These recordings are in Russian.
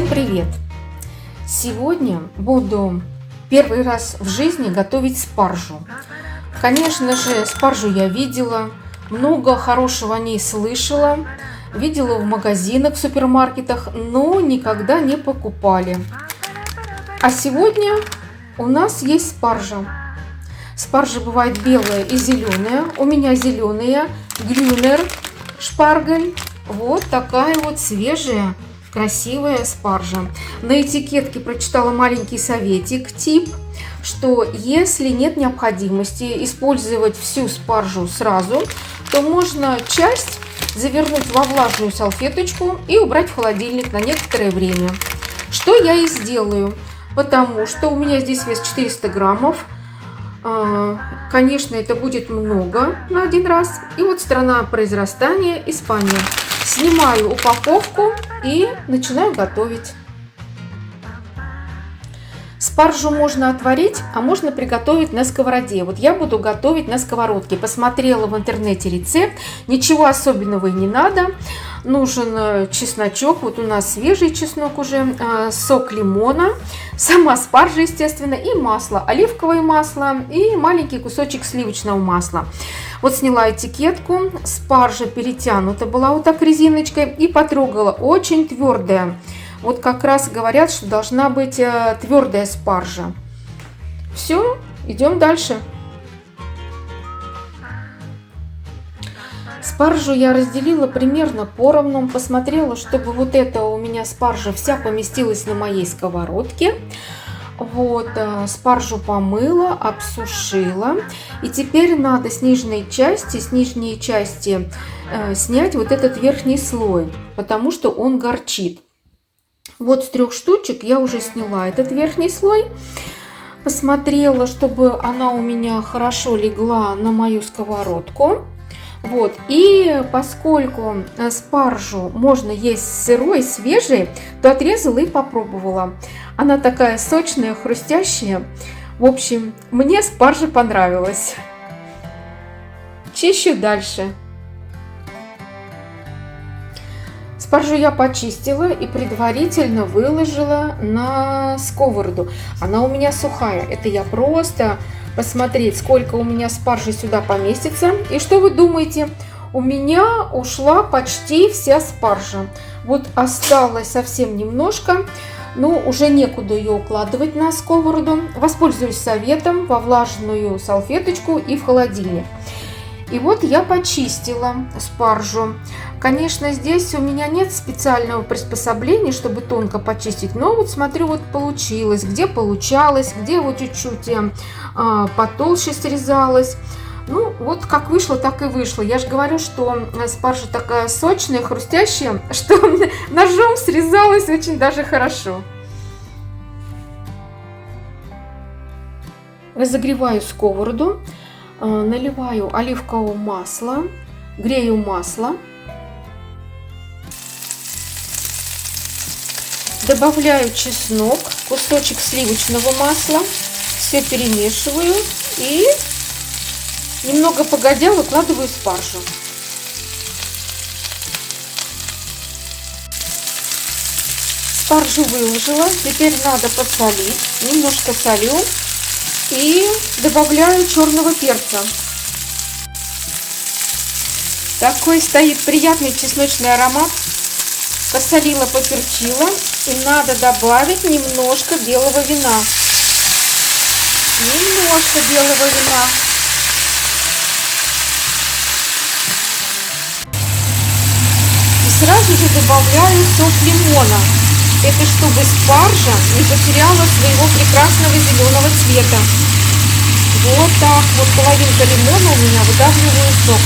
Всем привет! Сегодня буду первый раз в жизни готовить спаржу. Конечно же, спаржу я видела, много хорошего о ней слышала, видела в магазинах, в супермаркетах, но никогда не покупали. А сегодня у нас есть спаржа. Спаржа бывает белая и зеленая. У меня зеленая, глюнер, шпаргель. Вот такая вот свежая красивая спаржа. На этикетке прочитала маленький советик, тип, что если нет необходимости использовать всю спаржу сразу, то можно часть завернуть во влажную салфеточку и убрать в холодильник на некоторое время. Что я и сделаю, потому что у меня здесь вес 400 граммов, а, Конечно, это будет много на один раз. И вот страна произрастания Испания. Снимаю упаковку и начинаю готовить. Спаржу можно отварить, а можно приготовить на сковороде. Вот я буду готовить на сковородке. Посмотрела в интернете рецепт. Ничего особенного и не надо. Нужен э, чесночок. Вот у нас свежий чеснок уже. Э, сок лимона. Сама спаржа, естественно. И масло. Оливковое масло. И маленький кусочек сливочного масла. Вот сняла этикетку. Спаржа перетянута была вот так резиночкой. И потрогала. Очень твердая. Вот как раз говорят, что должна быть э, твердая спаржа. Все, идем дальше. Спаржу я разделила примерно поровну, посмотрела, чтобы вот эта у меня спаржа вся поместилась на моей сковородке. Вот, э, спаржу помыла, обсушила. И теперь надо с нижней части, с нижней части э, снять вот этот верхний слой, потому что он горчит. Вот с трех штучек я уже сняла этот верхний слой. Посмотрела, чтобы она у меня хорошо легла на мою сковородку. Вот, и поскольку э, спаржу можно есть сырой, свежей, то отрезала и попробовала. Она такая сочная, хрустящая. В общем, мне спаржа понравилась. Чищу дальше. Спаржу я почистила и предварительно выложила на сковороду. Она у меня сухая. Это я просто посмотреть, сколько у меня спаржи сюда поместится. И что вы думаете? У меня ушла почти вся спаржа. Вот осталось совсем немножко, но уже некуда ее укладывать на сковороду. Воспользуюсь советом во влажную салфеточку и в холодильник. И вот я почистила спаржу. Конечно, здесь у меня нет специального приспособления, чтобы тонко почистить, но вот смотрю, вот получилось, где получалось, где вот чуть-чуть э, потолще срезалось. Ну, вот как вышло, так и вышло. Я же говорю, что спаржа такая сочная, хрустящая, что ножом срезалась очень даже хорошо. Разогреваю сковороду. Э, наливаю оливкового масла, грею масло, добавляю чеснок, кусочек сливочного масла, все перемешиваю и немного погодя выкладываю спаржу. Спаржу выложила, теперь надо посолить, немножко солю и добавляю черного перца. Такой стоит приятный чесночный аромат. Посолила, поперчила. И надо добавить немножко белого вина. Немножко белого вина. И сразу же добавляю сок лимона. Это чтобы спаржа не потеряла своего прекрасного зеленого цвета. Вот так вот половинка лимона у меня выдавливаю сок.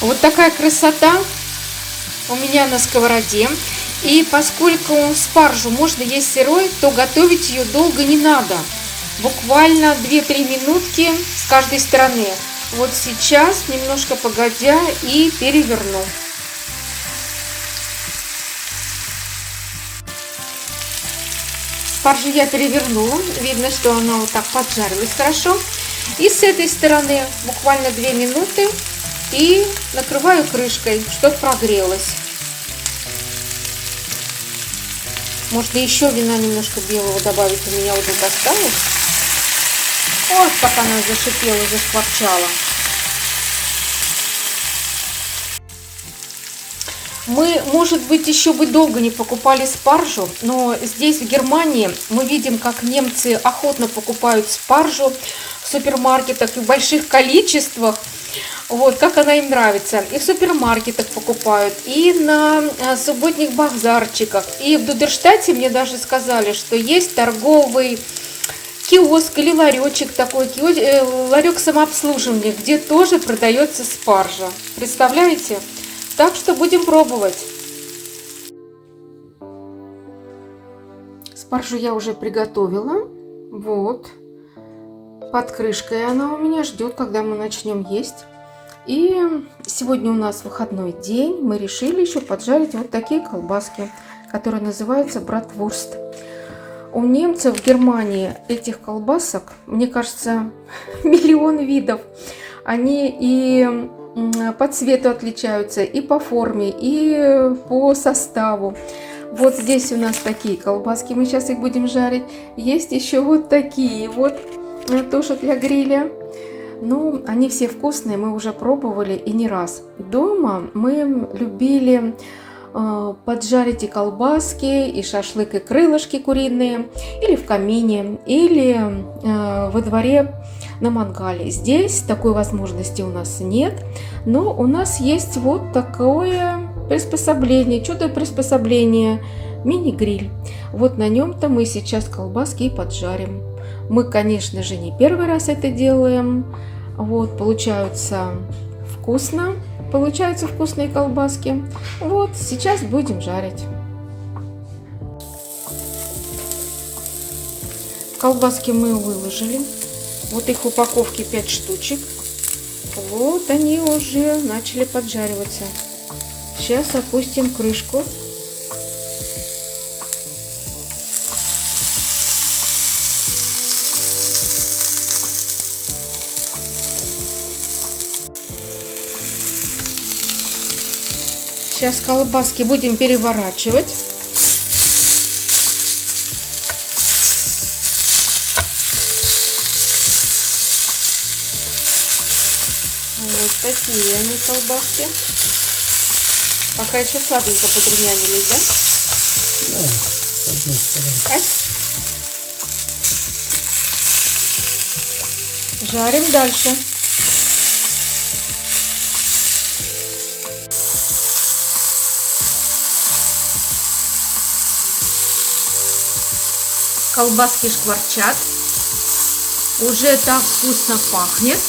Вот такая красота у меня на сковороде. И поскольку спаржу можно есть сырой, то готовить ее долго не надо буквально 2-3 минутки с каждой стороны. Вот сейчас, немножко погодя, и переверну. Спаржу я перевернула. Видно, что она вот так поджарилась хорошо. И с этой стороны буквально 2 минуты и накрываю крышкой, чтобы прогрелось. Можно еще вина немножко белого добавить. У меня вот тут осталось. Вот как она зашипела, заскворчала. Мы, может быть, еще бы долго не покупали спаржу, но здесь, в Германии, мы видим, как немцы охотно покупают спаржу в супермаркетах и в больших количествах. Вот, как она им нравится. И в супермаркетах покупают, и на э, субботних базарчиках. И в Дудерштате мне даже сказали, что есть торговый киоск или ларечек такой, э, ларек самообслуживания, где тоже продается спаржа. Представляете? Так что будем пробовать. Спаржу я уже приготовила. Вот. Под крышкой она у меня ждет, когда мы начнем есть. И сегодня у нас выходной день. Мы решили еще поджарить вот такие колбаски, которые называются братвурст. У немцев в Германии этих колбасок, мне кажется, миллион видов. Они и по цвету отличаются, и по форме, и по составу. Вот здесь у нас такие колбаски, мы сейчас их будем жарить. Есть еще вот такие, вот тоже для гриля. Ну, они все вкусные, мы уже пробовали и не раз. Дома мы любили поджарить и колбаски, и шашлык, и крылышки куриные, или в камине, или э, во дворе на мангале. Здесь такой возможности у нас нет, но у нас есть вот такое приспособление, чудо-приспособление, мини-гриль. Вот на нем-то мы сейчас колбаски и поджарим. Мы, конечно же, не первый раз это делаем. Вот, получаются вкусно, получаются вкусные колбаски. Вот, сейчас будем жарить. Колбаски мы выложили. Вот их упаковки 5 штучек. Вот они уже начали поджариваться. Сейчас опустим крышку. Сейчас колбаски будем переворачивать. Вот такие они колбаски. Пока еще слабенько подрумянились, да? Да. Жарим дальше. Колбаски шкварчат. Уже так вкусно пахнет.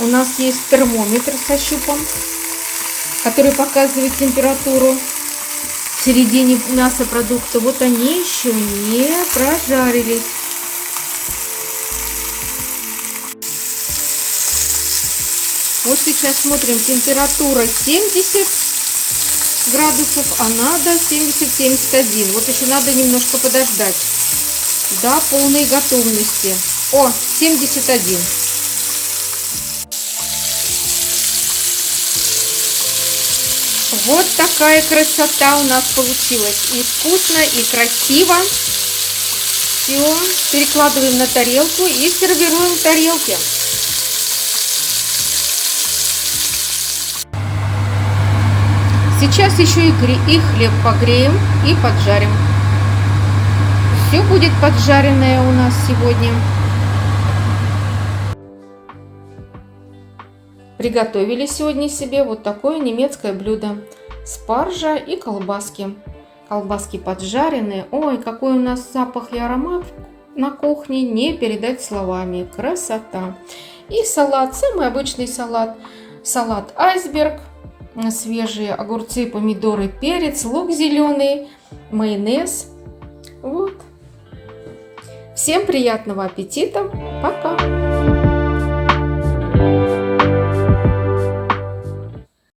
У нас есть термометр со щупом, который показывает температуру в середине мясопродукта. Вот они еще не прожарились. Сейчас смотрим, температура 70 градусов, а надо 70-71. Вот еще надо немножко подождать до полной готовности. О, 71. Вот такая красота у нас получилась. И вкусно, и красиво. Все, перекладываем на тарелку и сервируем в Сейчас еще и, и хлеб погреем и поджарим. Все будет поджаренное у нас сегодня. Приготовили сегодня себе вот такое немецкое блюдо. Спаржа и колбаски. Колбаски поджаренные. Ой, какой у нас запах и аромат на кухне, не передать словами. Красота. И салат, самый обычный салат. Салат айсберг, свежие огурцы, помидоры, перец, лук зеленый, майонез. Вот. Всем приятного аппетита. Пока.